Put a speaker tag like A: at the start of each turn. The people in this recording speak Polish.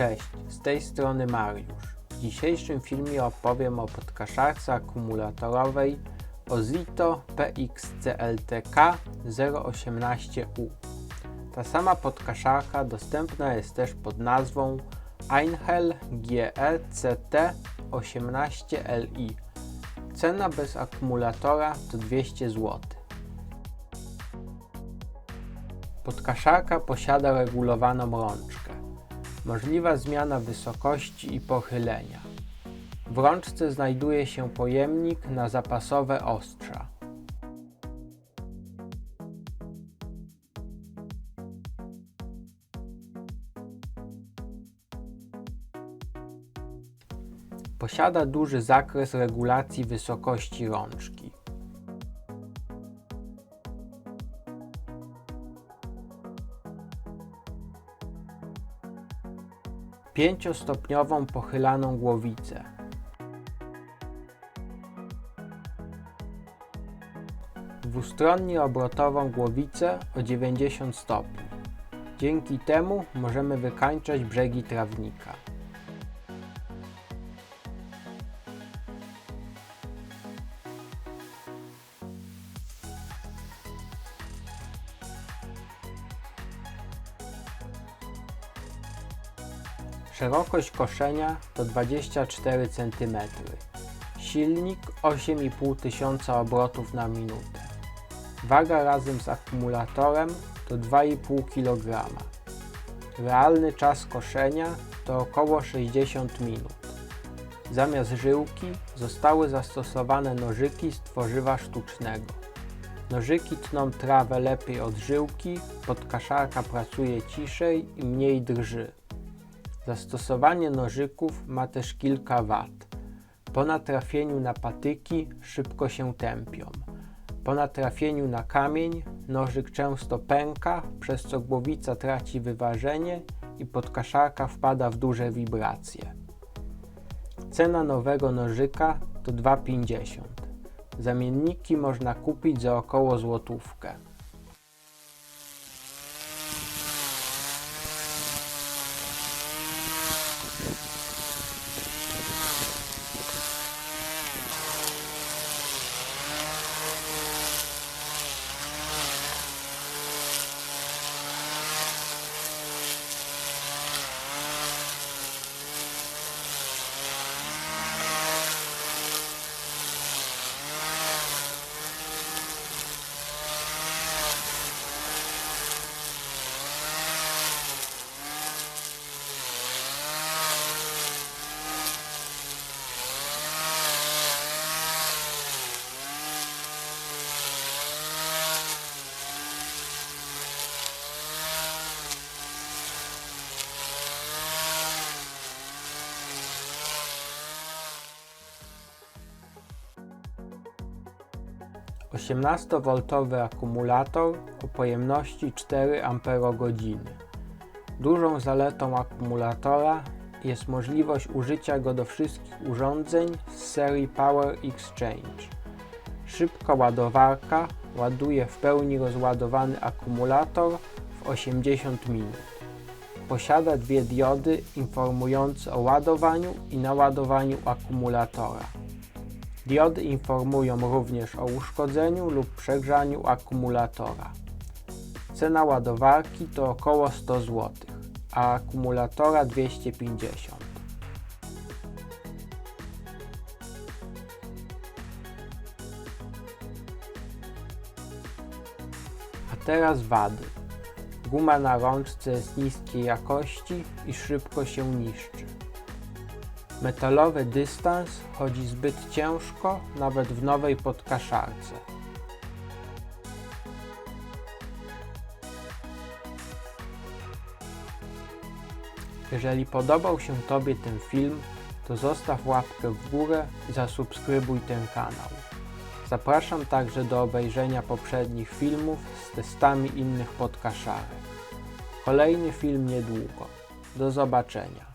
A: Cześć, z tej strony Mariusz. W dzisiejszym filmie opowiem o podkaszarce akumulatorowej Ozito PXCLTK 018U. Ta sama podkaszarka dostępna jest też pod nazwą Einhell GE CT 18LI. Cena bez akumulatora to 200 zł. Podkaszarka posiada regulowaną rączkę. Możliwa zmiana wysokości i pochylenia. W rączce znajduje się pojemnik na zapasowe ostrza. Posiada duży zakres regulacji wysokości rączki. Pięciostopniową pochylaną głowicę. Dwustronnie obrotową głowicę o 90 stopni. Dzięki temu możemy wykańczać brzegi trawnika. Szerokość koszenia to 24 cm. Silnik 8,5 tysiąca obrotów na minutę. Waga razem z akumulatorem to 2,5 kg. Realny czas koszenia to około 60 minut. Zamiast żyłki zostały zastosowane nożyki z tworzywa sztucznego. Nożyki tną trawę lepiej od żyłki, podkaszarka pracuje ciszej i mniej drży. Zastosowanie nożyków ma też kilka wad. Po natrafieniu na patyki szybko się tępią. Po natrafieniu na kamień nożyk często pęka, przez co głowica traci wyważenie i podkaszarka wpada w duże wibracje. Cena nowego nożyka to 2,50. Zamienniki można kupić za około złotówkę. Osiemnastowoltowy akumulator o pojemności 4 Ah. Dużą zaletą akumulatora jest możliwość użycia go do wszystkich urządzeń z serii Power Exchange. Szybka ładowarka ładuje w pełni rozładowany akumulator w 80 minut. Posiada dwie diody informujące o ładowaniu i naładowaniu akumulatora. Diody informują również o uszkodzeniu lub przegrzaniu akumulatora. Cena ładowarki to około 100 zł, a akumulatora 250. A teraz wady. Guma na rączce jest niskiej jakości i szybko się niszczy. Metalowy dystans chodzi zbyt ciężko, nawet w nowej podkaszarce. Jeżeli podobał się Tobie ten film, to zostaw łapkę w górę i zasubskrybuj ten kanał. Zapraszam także do obejrzenia poprzednich filmów z testami innych podkaszarek. Kolejny film niedługo. Do zobaczenia.